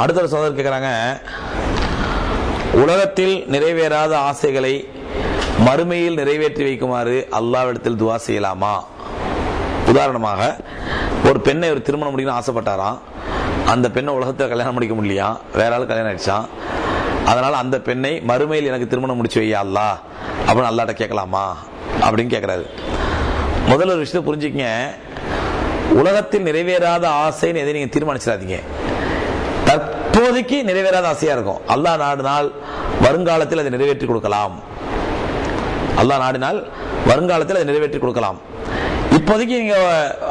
அடுத்த ஒரு சகோதரர் கேட்குறாங்க உலகத்தில் நிறைவேறாத ஆசைகளை மறுமையில் நிறைவேற்றி வைக்குமாறு அல்லாவிடத்தில் துவா செய்யலாமா? உதாரணமாக ஒரு பெண்ணை ஒரு திருமணம் முடிக்கணும்னு ஆசைப்பட்டாராம் அந்த பெண்ணை உலகத்தில் கல்யாணம் முடிக்க முடியலையா? வேற ஆள் கல்யாணம் ஆயிடுச்சான் அதனால் அந்த பெண்ணை மறுமையில் எனக்கு திருமணம் முடிச்சு வையா அல்லா அப்படின்னு அல்லாட்ட கேட்கலாமா? அப்படின்னு கேட்குறாரு முதல்ல ஒரு விஷயத்தை புரிஞ்சுக்கங்க. உலகத்தில் நிறைவேறாத ஆசைன்னு எதை நீங்கள் தீர்மானிச்சிடாதீங்க. தற்போதைக்கு நிறைவேறாத ஆசையா இருக்கும். அல்லாஹ் நாடினால் வருங்காலத்தில் அதை நிறைவேற்றி கொடுக்கலாம். அல்லாஹ் நாடினால் வருங்காலத்தில் அதை நிறைவேற்றி கொடுக்கலாம். இப்போதைக்கு நீங்க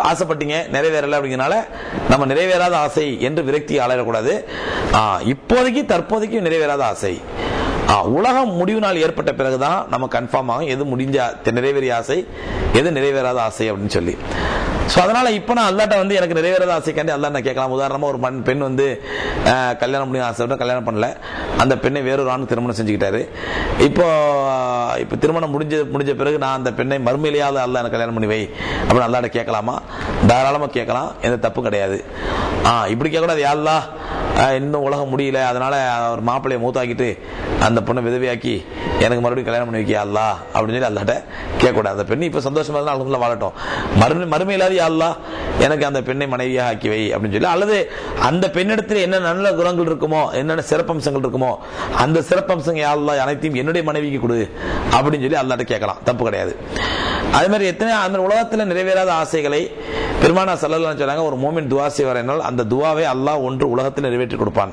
ஆசைப்பட்டீங்க நிறைவேறல அப்படிங்கறனால நம்ம நிறைவேறாத ஆசை என்று விரக்தி ஆளிடக்கூடாது இப்போதைக்கு தற்போதைக்கு நிறைவேறாத ஆசை. உலகம் முடிவு நாள் ஏற்பட்ட பிறகுதான் நம்ம கன்ஃபார்ம் ஆகும். எது முடிஞ்ச நிறைவேறிய ஆசை எது நிறைவேறாத ஆசை அப்படின்னு சொல்லி. ஸோ அதனால இப்போ நான் அல்லாட்ட வந்து எனக்கு நிறைவேறாத ஆசைக்காண்டி அல்லா நான் கேட்கலாம். உதாரணமாக ஒரு மண் பெண் வந்து கல்யாணம் பண்ணி ஆசைப்பட்டு கல்யாணம் பண்ணல. அந்த பெண்ணை வேறொரு ஆண் திருமணம் செஞ்சுக்கிட்டாரு. இப்போ இப்போ திருமணம் முடிஞ்ச முடிஞ்ச பிறகு நான் அந்த பெண்ணை மறுமையிலேயாவது அல்ல எனக்கு கல்யாணம் பண்ணி வை அப்படின்னு அல்லாட்ட கேட்கலாமா? தாராளமாக கேட்கலாம். எந்த தப்பு கிடையாது. ஆ இப்படி கேட்கக்கூடாது. யாருலா இன்னும் உலகம் முடியல. அதனால ஒரு மாப்பிள்ளைய மூத்தாக்கிட்டு அந்த பொண்ணை விதவையாக்கி எனக்கு மறுபடியும் கல்யாணம் பண்ணி வைக்கியா அல்லா? அப்படின்னு சொல்லி அல்லாட்ட கேட்கக்கூடாது. அந்த பெண் இப்போ சந்தோஷமா இருந்தால் அல்ஹம்துலில்லாஹ் வாழட்டும். மறு மறுமையிலாவது அல்லா? எனக்கு அந்த பெண்ணை மனைவியாக ஆக்கி வை அப்படின்னு சொல்லி. அல்லது அந்த பெண்ணிடத்தில் என்ன நல்ல குணங்கள் இருக்குமோ என்னென்ன சிறப்பம்சங்கள் இருக்குமோ அந்த சிறப்பம்சங்கள் யாழ்லா அனைத்தையும் என்னுடைய மனைவிக்கு கொடு அப்படின்னு சொல்லி அல்லாட்ட கேட்கலாம். தப்பு கிடையாது. அதே மாதிரி எத்தனை அந்த உலகத்தில் நிறைவேறாத ஆசைகளை பெருமானா சல்லல்லா சொன்னாங்க ஒரு மோமின் துவா செய்வார் என்றால் அந்த துவாவை அல்லாஹ் ஒன்று உலகத்தில் நிறைவேற்றி கொடுப்பான்.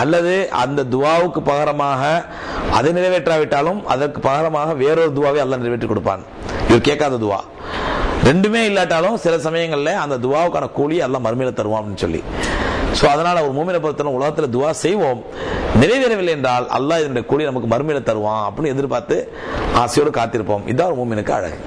அல்லது அந்த துவாவுக்கு பகரமாக அதை நிறைவேற்றாவிட்டாலும் அதற்கு பகரமாக வேறொரு துவாவை அல்லாஹ் நிறைவேற்றி கொடுப்பான். இவர் கேட்காத துவா. ரெண்டுமே இல்லாட்டாலும் சில சமயங்களில் அந்த துவாவுக்கான கூலி எல்லாம் மறுமையில தருவான் அப்படின்னு சொல்லி. ஸோ அதனால் ஒரு மூமினை பொறுத்தவரை உலகத்தில் துவா செய்வோம். நிறைவேறவில்லை என்றால் அல்லாஹ் இதனுடைய கூலி நமக்கு மறுமையில தருவான் அப்படின்னு எதிர்பார்த்து ஆசையோடு காத்திருப்போம். இதான் ஒரு மூமினுக்கு அழகு.